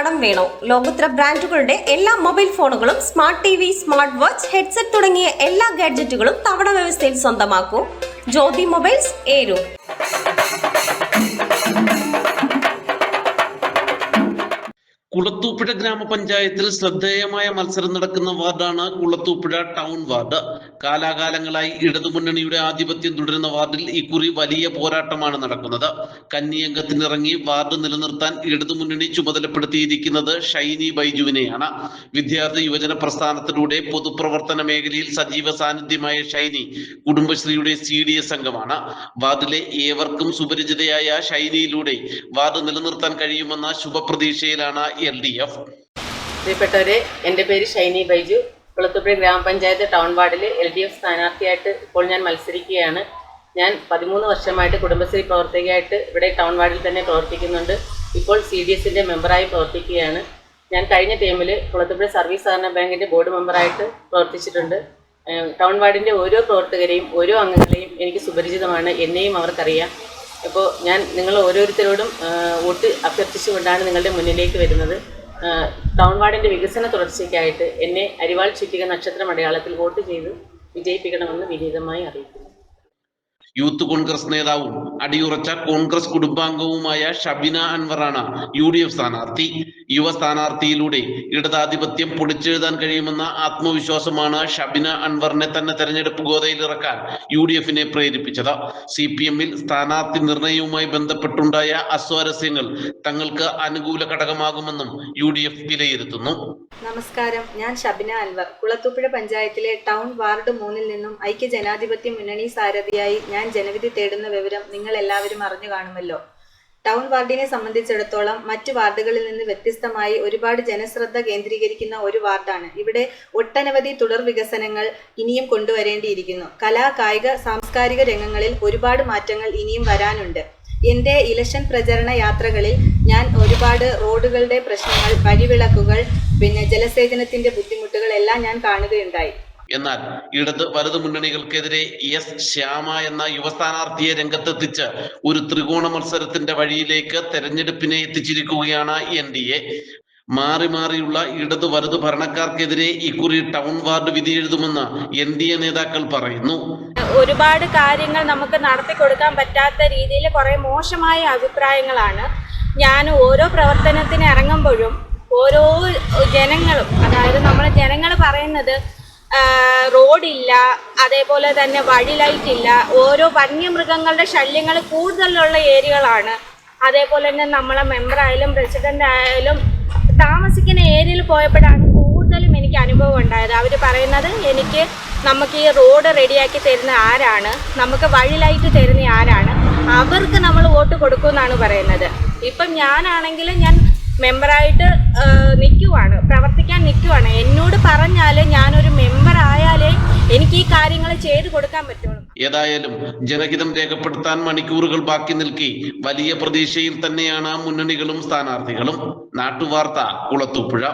കടം വേണോ? ലോകോത്തര ബ്രാൻഡുകളുടെ എല്ലാ മൊബൈൽ ഫോണുകളും smart T V smart watch headset തുടങ്ങിയ എല്ലാ ഗാഡ്ജറ്റുകളും തവണ വ്യവസ്ഥയിൽ സ്വന്തമാക്കൂ. ജ്യോതി മൊബൈൽസ് ഏരു. കുളത്തൂപ്പുഴ ഗ്രാമപഞ്ചായത്തിൽ ശ്രദ്ധേയമായ മത്സരം നടക്കുന്ന വാർഡാണ് കുളത്തൂപ്പുഴ ടൗൺ വാർഡ്. കാലാകാലങ്ങളായി ഇടതുമുന്നണിയുടെ ആധിപത്യം തുടരുന്ന വാർഡിൽ ഇക്കുറി വലിയ പോരാട്ടമാണ് നടക്കുന്നത്. കന്നിയംഗത്തിനിറങ്ങി വാർഡ് നിലനിർത്താൻ ഇടതുമുന്നണി ചുമതലപ്പെടുത്തിയിരിക്കുന്നത് ഷൈനി ബൈജുവിനെയാണ്. വിദ്യാർത്ഥി യുവജന പ്രസ്ഥാനത്തിലൂടെ പൊതുപ്രവർത്തന മേഖലയിൽ സജീവ സാന്നിധ്യമായ ഷൈനി കുടുംബശ്രീയുടെ സി ഡി എസ് അംഗമാണ്. വാർഡിലെ ഏവർക്കും സുപരിചിതയായ ഷൈനിയിലൂടെ വാർഡ് നിലനിർത്താൻ കഴിയുമെന്ന ശുഭപ്രതീക്ഷയിലാണ് എൽ ഡി എഫ്. പ്രിയപ്പെട്ടവരെ എന്റെ പേര് ഷൈനി ബൈജു. കുളത്തുപുഴ ഗ്രാമപഞ്ചായത്ത് ടൗൺ വാർഡിൽ എൽ ഡി എഫ് സ്ഥാനാർത്ഥിയായിട്ട് ഇപ്പോൾ ഞാൻ മത്സരിക്കുകയാണ്. ഞാൻ പതിമൂന്ന് വർഷമായിട്ട് കുടുംബശ്രീ പ്രവർത്തകയായിട്ട് ഇവിടെ ടൗൺ വാർഡിൽ തന്നെ പ്രവർത്തിക്കുന്നുണ്ട്. ഇപ്പോൾ സി ഡി എസിന്റെ മെമ്പറായി പ്രവർത്തിക്കുകയാണ്. ഞാൻ കഴിഞ്ഞ ടൈമിൽ കുളത്തുപുഴ സർവീസ് സഹകരണ ബാങ്കിന്റെ ബോർഡ് മെമ്പറായിട്ട് പ്രവർത്തിച്ചിട്ടുണ്ട്. ടൗൺ വാർഡിന്റെ ഓരോ പ്രവർത്തകരെയും ഓരോ അംഗങ്ങളെയും എനിക്ക് സുപരിചിതമാണ്. എന്നെയും അവർക്കറിയാം. അപ്പോൾ ഞാൻ നിങ്ങൾ ഓരോരുത്തരോടും വോട്ട് അഭ്യർത്ഥിച്ചുകൊണ്ടാണ് നിങ്ങളുടെ മുന്നിലേക്ക് വരുന്നത്. ടൗൺ വാർഡിന്റെ വികസന തുടർച്ചയ്ക്കായിട്ട് എന്നെ അരിവാൾ ചുറ്റിക നക്ഷത്ര അടയാളത്തിൽ വോട്ട് ചെയ്ത് വിജയിപ്പിക്കണമെന്ന് വിനീതമായി അറിയിക്കുന്നു. യൂത്ത് കോൺഗ്രസ് നേതാവും അടിയുറച്ച കോൺഗ്രസ് കുടുംബാംഗവുമായ ഷബിന അൻവറാണ് യു ഡി എഫ് സ്ഥാനാർത്ഥി. യുവ സ്ഥാനാർത്ഥിയിലൂടെ ഇടതാധിപത്യം പൊടിച്ചെഴുതാൻ കഴിയുമെന്ന ആത്മവിശ്വാസമാണ് ഷബിന അൻവറിനെ തന്നെ തെരഞ്ഞെടുപ്പ് ഗോതയിൽ ഇറക്കാൻ യു ഡി എഫിനെ പ്രേരിപ്പിച്ചത്. സി പി എമ്മിൽ സ്ഥാനാർത്ഥി നിർണയവുമായി ബന്ധപ്പെട്ടുണ്ടായ അസ്വാരസ്യങ്ങൾ തങ്ങൾക്ക് അനുകൂല ഘടകമാകുമെന്നും യു ഡി എഫ് വിലയിരുത്തുന്നു. നമസ്കാരം. ഞാൻ ഷബിന അൻവർ. കുളത്തൂപ്പുഴ പഞ്ചായത്തിലെ ടൗൺ വാർഡ് മൂന്നിൽ നിന്നും ഐക്യ ജനാധിപത്യ മുന്നണി സാരഥിയായി ഞാൻ ജനവിധി തേടുന്ന വിവരം നിങ്ങൾ എല്ലാവരും അറിഞ്ഞു കാണുമല്ലോ. ടൗൺ വാർഡിനെ സംബന്ധിച്ചിടത്തോളം മറ്റു വാർഡുകളിൽ നിന്ന് വ്യത്യസ്തമായി ഒരുപാട് ജനശ്രദ്ധ കേന്ദ്രീകരിക്കുന്ന ഒരു വാർഡാണ്. ഇവിടെ ഒട്ടനവധി തുടർ വികസനങ്ങൾ ഇനിയും കൊണ്ടുവരേണ്ടിയിരിക്കുന്നു. കലാ കായിക സാംസ്കാരിക രംഗങ്ങളിൽ ഒരുപാട് മാറ്റങ്ങൾ ഇനിയും വരാനുണ്ട്. എന്റെ ഇലക്ഷൻ പ്രചരണ യാത്രകളിൽ ഞാൻ ഒരുപാട് റോഡുകളുടെ പ്രശ്നങ്ങൾ വഴിവിളക്കുകൾ പിന്നെ ജലസേചനത്തിന്റെ ബുദ്ധിമുട്ടുകൾ എല്ലാം ഞാൻ കാണുകയുണ്ടായി. എന്നാൽ ഇടത് വലത് മുന്നണികൾക്കെതിരെ എസ് ശ്യാമ എന്ന യുവ സ്ഥാനാർത്ഥിയെ രംഗത്തെത്തിച്ച് ഒരു ത്രികോണ മത്സരത്തിന്റെ വഴിയിലേക്ക് തെരഞ്ഞെടുപ്പിനെ എത്തിച്ചിരിക്കുകയാണ് എൻ ഡി എ. മാറി മാറിയുള്ള ഇടത് വലത് ഭരണക്കാർക്കെതിരെ ഇക്കുറി ടൗൺ വാർഡ് വിധി എഴുതുമെന്ന് എൻ ഡി എ നേതാക്കൾ പറയുന്നു. ഒരുപാട് കാര്യങ്ങൾ നമുക്ക് നടത്തി കൊടുക്കാൻ പറ്റാത്ത രീതിയിൽ കുറെ മോശമായ അഭിപ്രായങ്ങളാണ്. ഞാൻ ഓരോ പ്രവർത്തനത്തിന് ഇറങ്ങുമ്പോഴും ഓരോ ജനങ്ങളും അതായത് നമ്മൾ ജനങ്ങൾ പറയുന്നത് റോഡില്ല അതേപോലെ തന്നെ വഴി ലൈറ്റ് ഇല്ല ഓരോ വന്യമൃഗങ്ങളുടെ ശല്യങ്ങൾ കൂടുതലുള്ള ഏരിയകളാണ്. അതേപോലെ തന്നെ നമ്മളെ മെമ്പറായാലും പ്രസിഡന്റ് ആയാലും താമസിക്കുന്ന ഏരിയയിൽ പോയപ്പോഴാണ് കൂടുതലും എനിക്ക് അനുഭവം ഉണ്ടായത്. അവർ പറയുന്നത് എനിക്ക് നമുക്ക് ഈ റോഡ് റെഡിയാക്കി തരുന്ന ആരാണ്? നമുക്ക് വഴി ലൈറ്റ് തരുന്ന ആരാണ്? അവർക്ക് നമ്മൾ വോട്ട് കൊടുക്കുമെന്നാണ് പറയുന്നത്. ഇപ്പം ഞാനാണെങ്കിൽ ഞാൻ മെമ്പറായിട്ട് നിൽക്കുവാണ് പ്രവർത്തിക്കാൻ നിൽക്കുവാണ്. എന്നോട് പറഞ്ഞാൽ ആയാലേ എനിക്ക് ഈ കാര്യങ്ങൾ ചെയ്തു കൊടുക്കാൻ പറ്റുള്ളൂ. ഏതായാലും ജനഹിതം രേഖപ്പെടുത്താൻ മണിക്കൂറുകൾ ബാക്കി നിൽക്കി. വലിയ പ്രതീക്ഷയിൽ തന്നെയാണ് മുന്നണികളും സ്ഥാനാർത്ഥികളും. നാട്ടുവാർത്ത കുളത്തൂപ്പുഴ.